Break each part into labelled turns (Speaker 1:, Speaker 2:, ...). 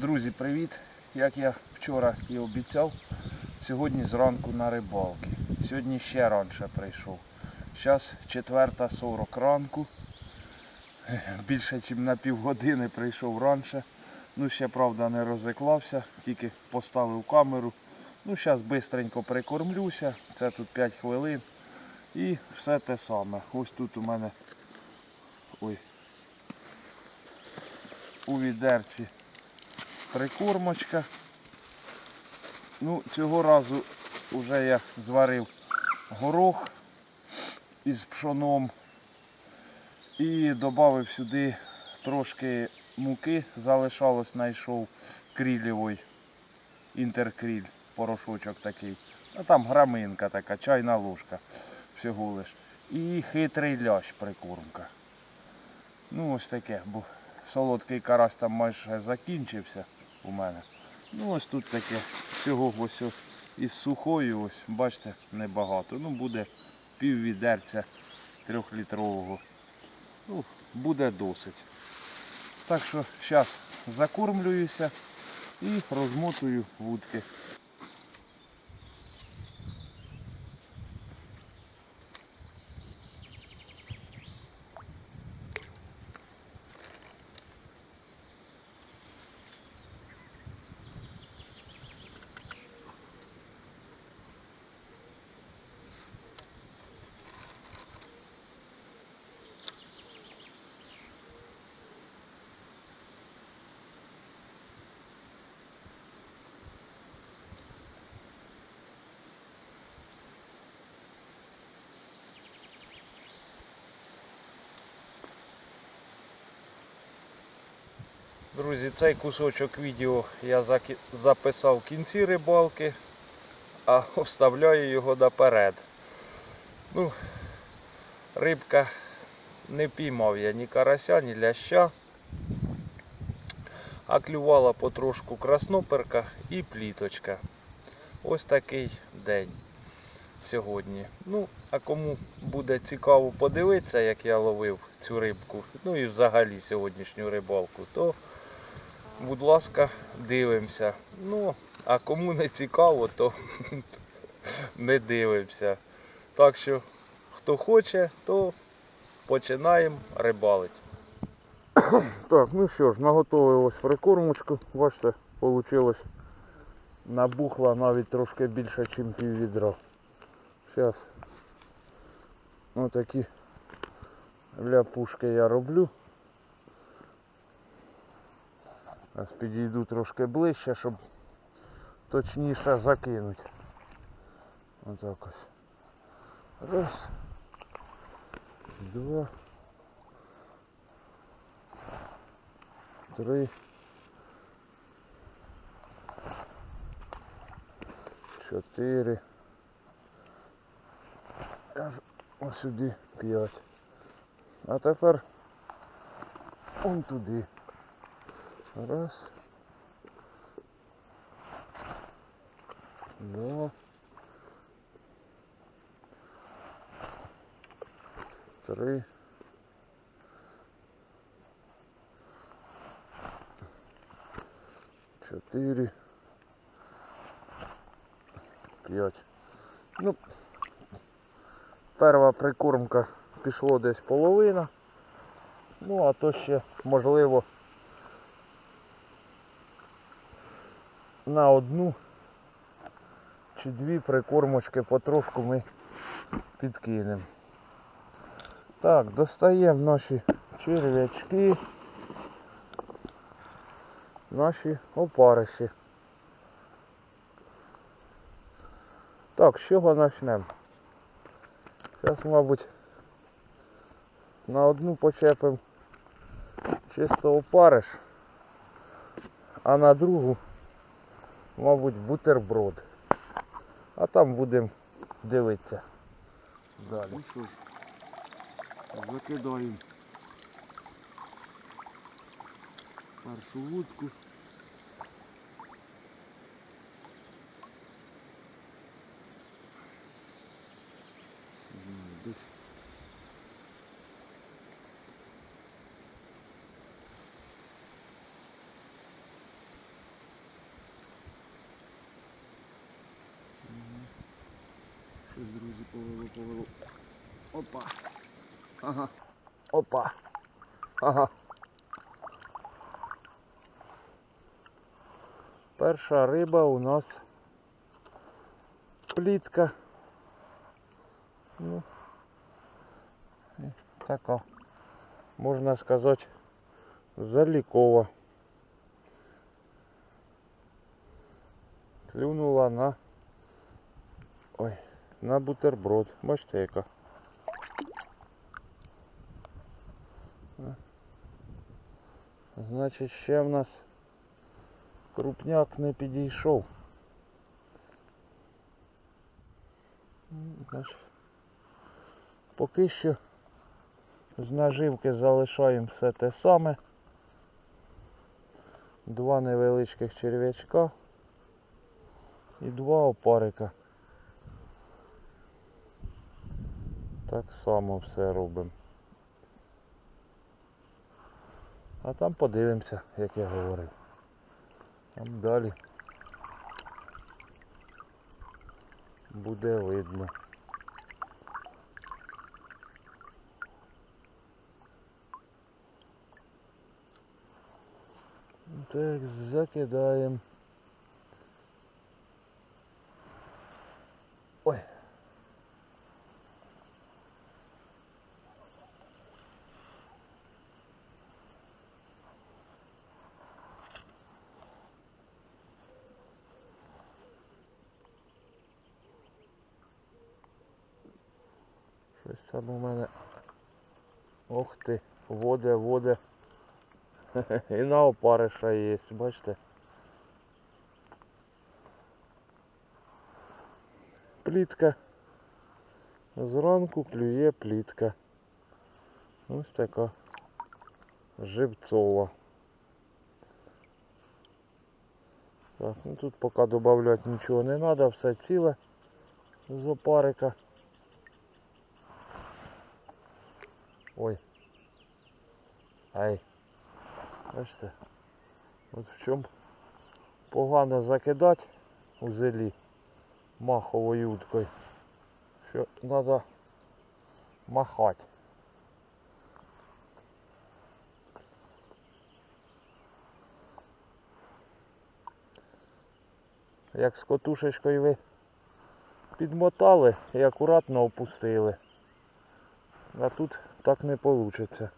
Speaker 1: Друзі, привіт! Як я вчора і обіцяв, сьогодні зранку на рибалки. Сьогодні ще раніше прийшов. Зараз 4.40 ранку. Більше ніж на півгодини прийшов раніше. Ну ще правда не розіклався, тільки поставив камеру. Ну зараз швидко прикормлюся, це тут 5 хвилин. І все те саме. Ось тут у мене ой, у відерці прикормочка. Ну, цього разу вже я зварив горох із пшоном і додав сюди трошки муки, залишалось, знайшов крілєвий інтеркріль, порошочок такий. А там граминка така, чайна ложка всього лиш. І хитрий лящ прикормка. Ну ось таке, бо солодкий карась там майже закінчився у мене. Ну ось тут таке. Всього ось із сухою, ось, бачите, небагато. Ну буде пів відерця трьохлітрового. Ну, буде досить. Так що зараз закормлююся і розмотую вудки. Друзі, цей кусочок відео я записав в кінці рибалки, а вставляю його наперед. Ну, рибка не піймав я ні карася, ні ляща. А клювала потрошку красноперка і пліточка. Ось такий день сьогодні. Ну, а кому буде цікаво подивитися, як я ловив цю рибку, ну і взагалі сьогоднішню рибалку, то будь ласка, дивимося. Ну, а кому не цікаво, то не дивимося. Так що, хто хоче, то починаємо рибалити. Так, ну що ж, наготовив ось прикормочку. Бачите, вийшло набухла навіть трошки більше, ніж пів відра. Зараз отакі ляпушки я роблю. Зараз підійду трошки ближче, щоб точніше закинути. Отак ось. Раз. Два. Три. Чотири. Аж ось сюди п'ять. А тепер он туди. Раз. Два. Три. Чотири. П'ять. Ну, перша прикормка пішло десь половина. Ну, а то ще можливо на одну чи дві прикормочки потрошку ми підкинемо. Так, достаємо наші черв'ячки, наші опариші. Так, з чого почнемо? Зараз, мабуть, на одну почепимо чисто опариш, а на другу мабуть, бутерброд. А там будемо дивитися. Далі. Закидаємо першу вудку. Не знаю, Десь Щось, друзі, повело, повело. Опа. Ага. Опа. Ага. Перша риба у нас плітка. Ну, така, можна сказати, залікова. Клюнула на ой, на бутерброд. Бачите яка. Значить, ще в нас крупняк не підійшов. Поки що з наживки залишаємо все те саме. Два невеличких черв'ячка і два опарика. Так само все робимо. А там подивимося, як я говорив. Там далі буде видно. Так, закидаємо. Ой. Щось там у мене. Ох ти, воде, воде. І на опариша є, бачите. Плітка. Зранку клює плітка. Ось така живцова. Так, ну тут поки додавати нічого не треба, все ціле з опарика. Ой. Ай. Бачите? От в чому погано закидати у зелі маховою уткою. Що треба махати. Як з котушечкою ви підмотали і акуратно опустили. А тут так не вийде.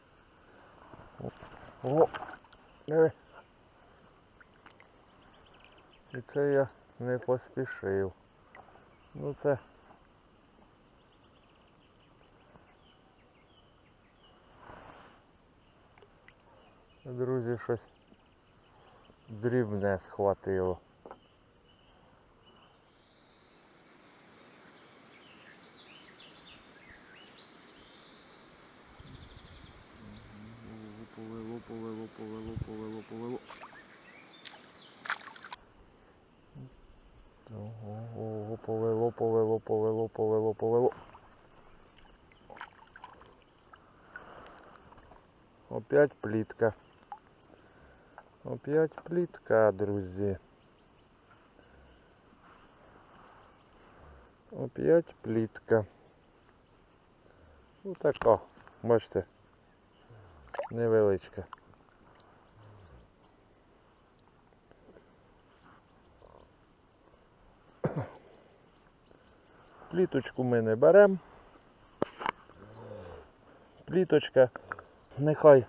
Speaker 1: О. І це я не поспішив. Ну це. Друзі, щось дрібне схватило. Повело, повело, повело, повело, повело. Ого, повело, повело, повело, повело, повело. Опять плітка. Опять плітка, друзі. Опять плітка. Ну така, бачите, невеличка. Пліточку ми не беремо. Пліточка нехай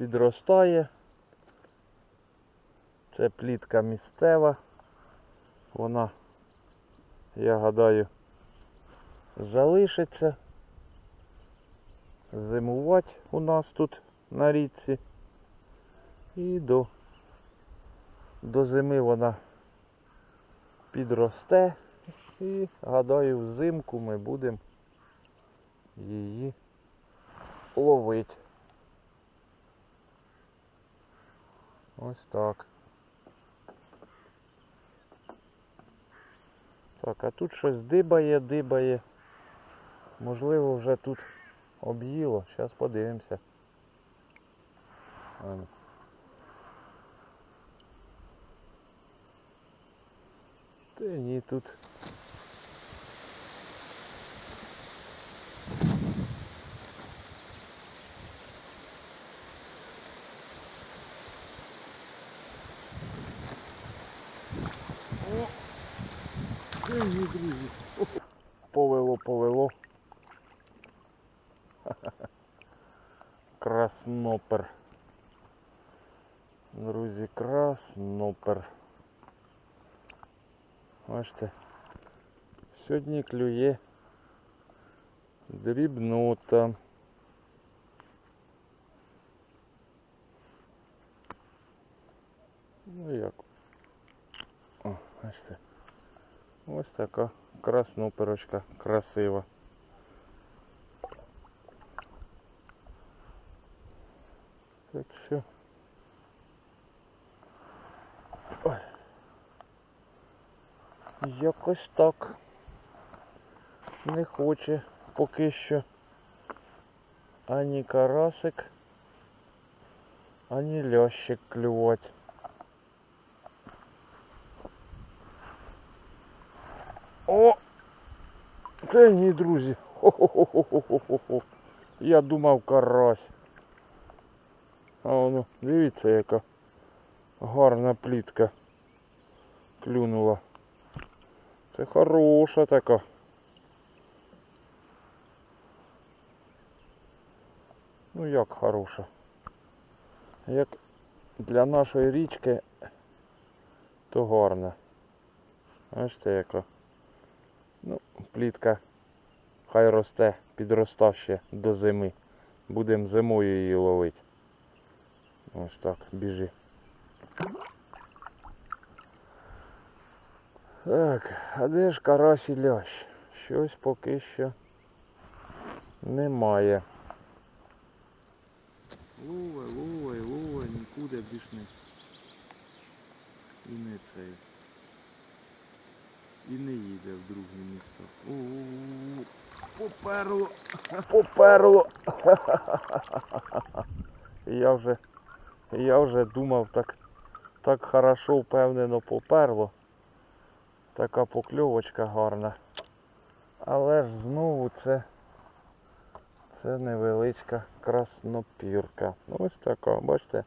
Speaker 1: підростає. Це плітка місцева. Вона, я гадаю, залишиться. Зимувати у нас тут на річці. І до, до зими вона підросте і гадаю взимку ми будемо її ловити. Ось так. Так, а тут щось дибає, дибає. Можливо, вже тут об'їло. Зараз подивимося. Ну. Та ні, тут. Друзі. О, Повело, повело. Краснопер. Друзі, краснопер. Бачите, сьогодні клює дрібнота. Ось така красноперочка красива. Так що. Ой. Якось так. Не хоче поки що ані карасик, ані лящик клювати. Це ні, друзі. Хо-хо-хо-хо-хо-хо. Я думав карась. А воно, дивіться, яка гарна плітка клюнула. Це хороша така. Ну як хороша. Як для нашої річки, то гарна. Бачите яка. Ну, плітка хай росте, підроста ще до зими. Будемо зимою її ловити. Ось так, біжи. Так, а де ж карась і лящ? Щось поки що немає. Лове, лове, лове, нікуди більш не. І не цей. І не їде в друге місто. Поперло. Поперло. Я вже, я вже думав так, так хорошо, впевнено поперло. Така покльовочка гарна. Але ж знову це, це невеличка краснопірка. Ну ось така, бачите.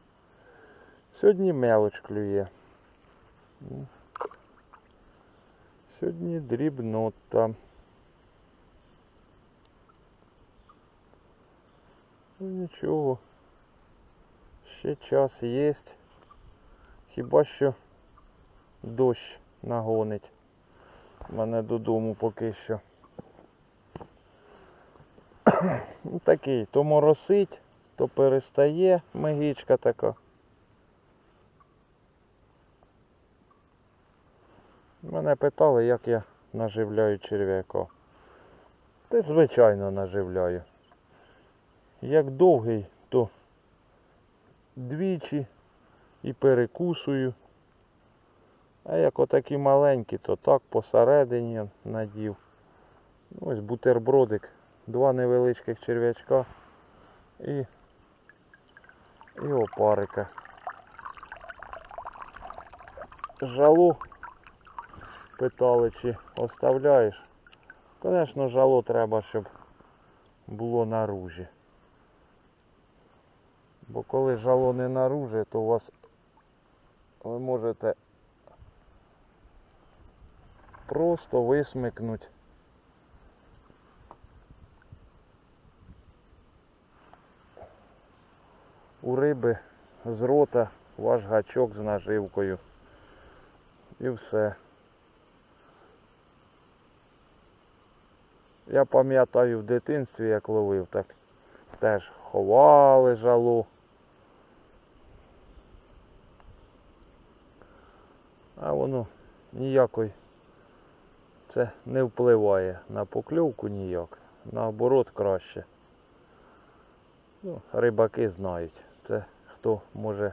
Speaker 1: Сьогодні мелоч клює. Сьогодні дрібнота. Ну нічого. Ще час є. Хіба що дощ нагонить мене додому поки що. Ну, Такий, то моросить, то перестає мегічка така. Мене питали, як я наживляю черв'яка. Та звичайно наживляю. Як довгий, то двічі і перекусую. А як отакі маленькі, то так посередині надів. Ну, Ось бутербродик, два невеличких черв'ячка і, і опарика. Жало питали, чи оставляєш. Звісно, жало треба, щоб було наружі. Бо коли жало не наружі, то у вас ви можете просто висмикнуть. У риби з рота ваш гачок з наживкою. І все. Я пам'ятаю в дитинстві, як ловив, так теж ховали жалу. А воно ніякої це не впливає на покльовку ніяк. Наоборот краще. Ну, рибаки знають. Це хто може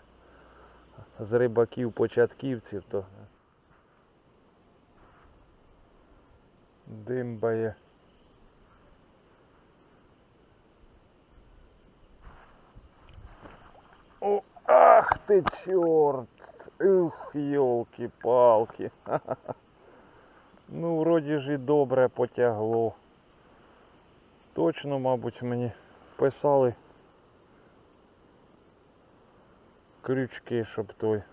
Speaker 1: з рибаків початківців, то димбає. О, ах ти чорт! Ух, йолки-палки. Ну, вроді ж і добре потягло. Точно, мабуть, мені писали крючки, щоб той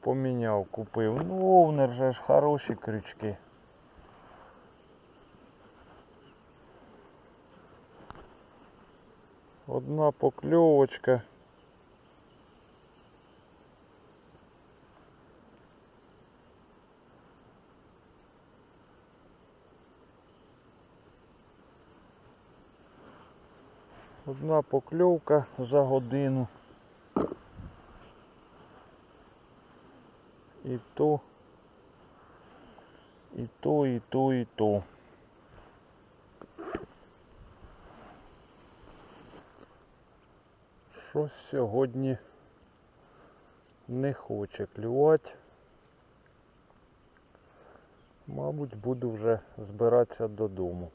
Speaker 1: поміняв, купив. Ну, овнер же ж хороші крючки. Одна покльовочка. Одна покльовка за годину. І то, і то, і то, і то. Щось сьогодні не хоче клювати. Мабуть, буду вже збиратися додому.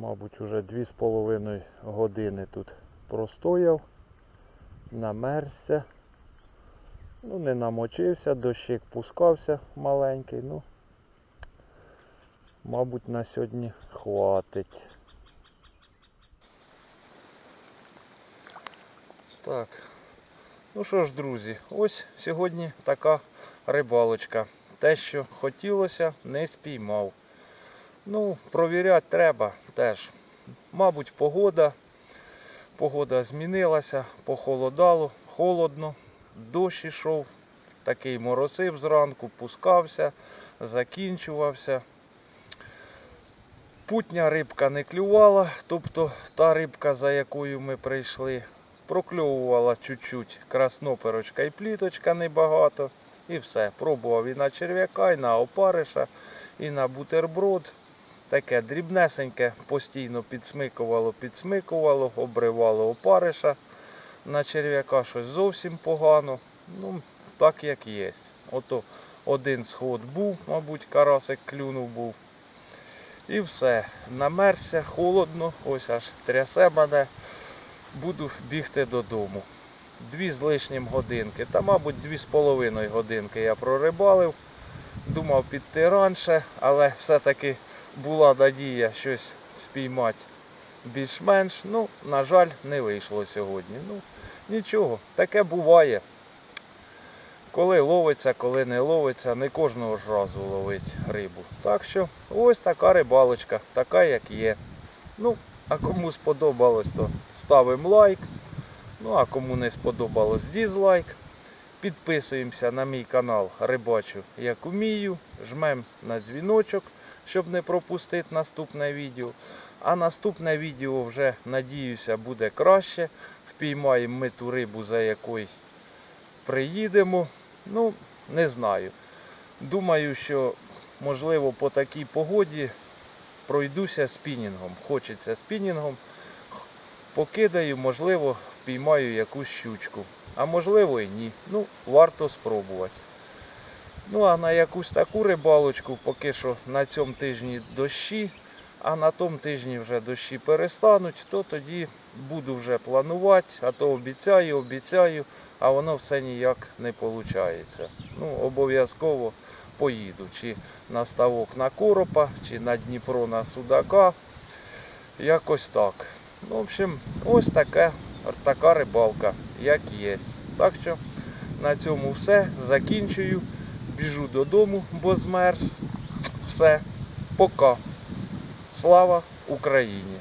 Speaker 1: Мабуть, з половиною години тут простояв, намерзся. Ну, не намочився, дощик пускався маленький, ну, мабуть, на сьогодні хватить. Так. Ну що ж, друзі, ось сьогодні така рибалочка. Те, що хотілося, не спіймав. Ну, провіряти треба теж. Мабуть, погода. Погода змінилася, похолодало, холодно, дощ ішов, такий моросив зранку, пускався, закінчувався. Путня рибка не клювала, тобто та рибка, за якою ми прийшли, прокльовувала чуть-чуть красноперочка і пліточка небагато. І все. Пробував і на черв'яка, і на опариша, і на бутерброд. Таке дрібнесеньке, постійно підсмикувало, підсмикувало, обривало опариша. На черв'яка щось зовсім погано. Ну, так як є. Ото один сход був, мабуть, карасик клюнув був. І все. Намерзся, холодно, ось аж трясе мене. Буду бігти додому. Дві з лишнім годинки, та, мабуть, дві з половиною годинки я прорибалив. Думав піти раніше, але все-таки була надія щось спіймати більш-менш. Ну, на жаль, не вийшло сьогодні. Ну, нічого, таке буває. Коли ловиться, коли не ловиться, не кожного ж разу ловить рибу. Так що ось така рибалочка, така як є. Ну, а кому сподобалось, то ставимо лайк. Ну а кому не сподобалось дізлайк. Підписуємося на мій канал Рибачу як умію. Жмемо на дзвіночок, щоб не пропустити наступне відео. А наступне відео вже, надіюся, буде краще. Впіймаємо ми ту рибу, за якою приїдемо. Ну, не знаю. Думаю, що можливо по такій погоді пройдуся спінінгом. Хочеться спінінгом. Покидаю, можливо, впіймаю якусь щучку. А можливо і ні. Ну, варто спробувати. Ну а на якусь таку рибалочку, поки що на цьому тижні дощі, а на тому тижні вже дощі перестануть, то тоді буду вже планувати, а то обіцяю, обіцяю, а воно все ніяк не виходить. Ну, обов'язково поїду. Чи на ставок на коропа, чи на Дніпро на Судака. Якось так. Ну, в общем, ось така, така рибалка, як є. Так що на цьому все. Закінчую. Біжу додому, бо змерз. Все. Пока. Слава Україні!